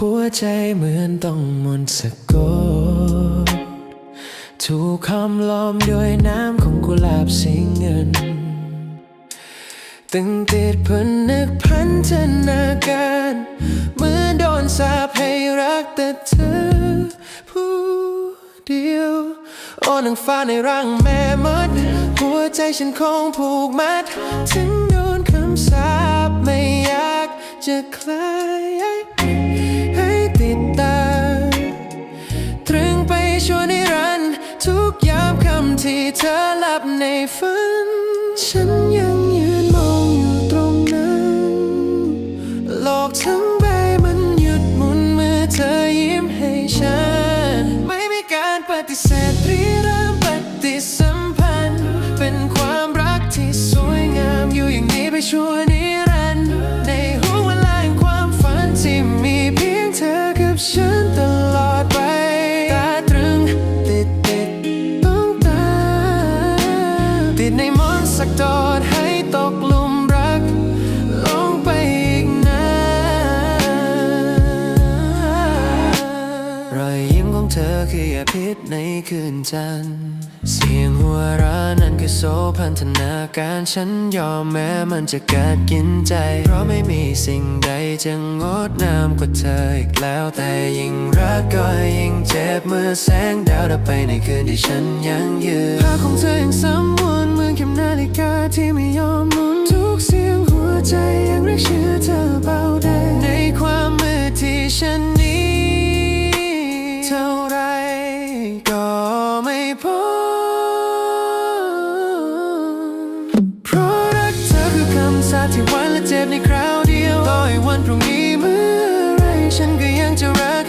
หัวใจเหมือนต้องมนสะกดถูกคำล้อมด้วยน้ำของกุหลาบสีเงิน ตึงติดพนึกพันธนาการเหมือนโดนสาปให้รักแต่เธอ ผู้เดียว โอ้นางฟ้าในร่างแม่มด หัวใจฉันคงผูกมัด ถึงโดนคำสาปไม่อยากจะคลาย ที่เธอหลับในฝัน ฉันยังยืนมองอยู่ตรงนั้น โลกทั้งใบมันหยุดหมุนเมื่อเธอยิ้มให้ฉัน ไม่มีการปฏิเสธหรือเริ่มปฏิสัมพันธ์ เป็นความรักที่สวยงามอยู่อย่างนี้ไปชั่ว ติดในมอนสักดอดให้ตกหลุมรัก ลงไปอีกนานรอยยิ้มของเธอคือยาพิษในคืนจันทร์เสียงหัวเราะนั้นคือโซพันธนาการฉันยอมแม้มันจะกัดกินใจ เพราะไม่มีสิ่งใดจะงดงามกว่าเธออีกแล้วแต่ยิ่งรักก็ยิ่งเจ็บเมื่อแสงดาวดับไปในคืนที่ฉันยังยืนภาพของเธอยัง ที่ไม่ยอมมุนทุกเสียงหัวใจยังเรียกชื่อเธอเบาได้ในความมืดที่ฉันนี้ เท่าไรก็ไม่พอเพราะรักเธอคือคำสาปที่หวันและเจ็บในคราวเดียวต่อให้วันพรุ่งนี้เมื่อไรฉันก็ยังจะรัก